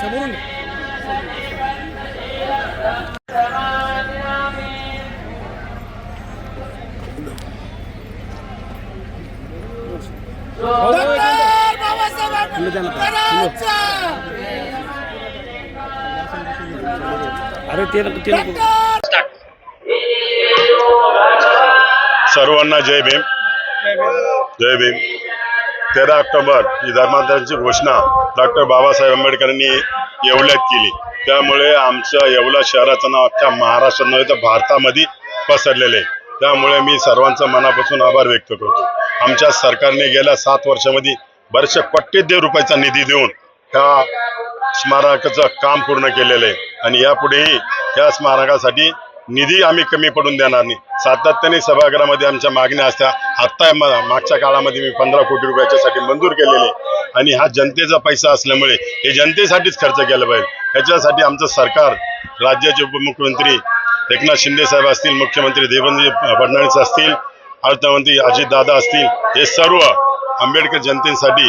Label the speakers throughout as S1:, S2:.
S1: समोरून
S2: अरे ते ते
S3: सर्वांना जय भीम. जय भीम. तेरा ऑक्टोबर ही धर्मांतरांची घोषणा डॉक्टर बाबासाहेब आंबेडकरांनी येवल्यात केली. त्यामुळे आमचं येवला शहराचं नाव अख्ख्या महाराष्ट्रात नव्हे तर भारतामध्ये पसरलेलं आहे. त्यामुळे मी सर्वांचा मनापासून आभार व्यक्त करतो. आमच्या सरकारने गेल्या सात वर्षामध्ये बरेचशे कोट्यदेव रुपयाचा निधी देऊन ह्या स्मारकाचं काम पूर्ण केलेलं आहे. आणि यापुढेही या स्मारकासाठी निधी आम्ही कमी पडून देणार नाही. सातत्याने सभागृहामध्ये आमच्या मागण्या असत्या. आत्ता मागच्या काळामध्ये मी पंधरा कोटी रुपयाच्यासाठी मंजूर केलेले आणि हा जनतेचा पैसा असल्यामुळे हे जनतेसाठीच खर्च केला पाहिजे. याच्यासाठी आमचं सरकार राज्याचे उपमुख्यमंत्री एकनाथ शिंदे साहेब असतील मुख्यमंत्री देवेंद्र फडणवीस असतील अर्थमंत्री अजितदादा असतील हे सर्व आंबेडकर जनतेसाठी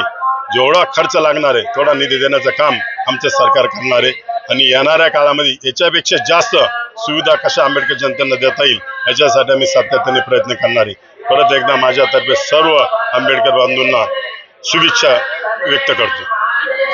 S3: जेवढा खर्च लागणार आहे तेवढा निधी देण्याचं काम आमचं सरकार करणार आहे. आणि येणाऱ्या काळामध्ये याच्यापेक्षा जास्त सुविधा कशा आंबेडकर जनतेला देता येईल याच्यासाठी आम्ही सातत्याने प्रयत्न करणार आहे. परत एकदा माझ्यातर्फे सर्व आंबेडकर बांधूंना शुभेच्छा व्यक्त करतो.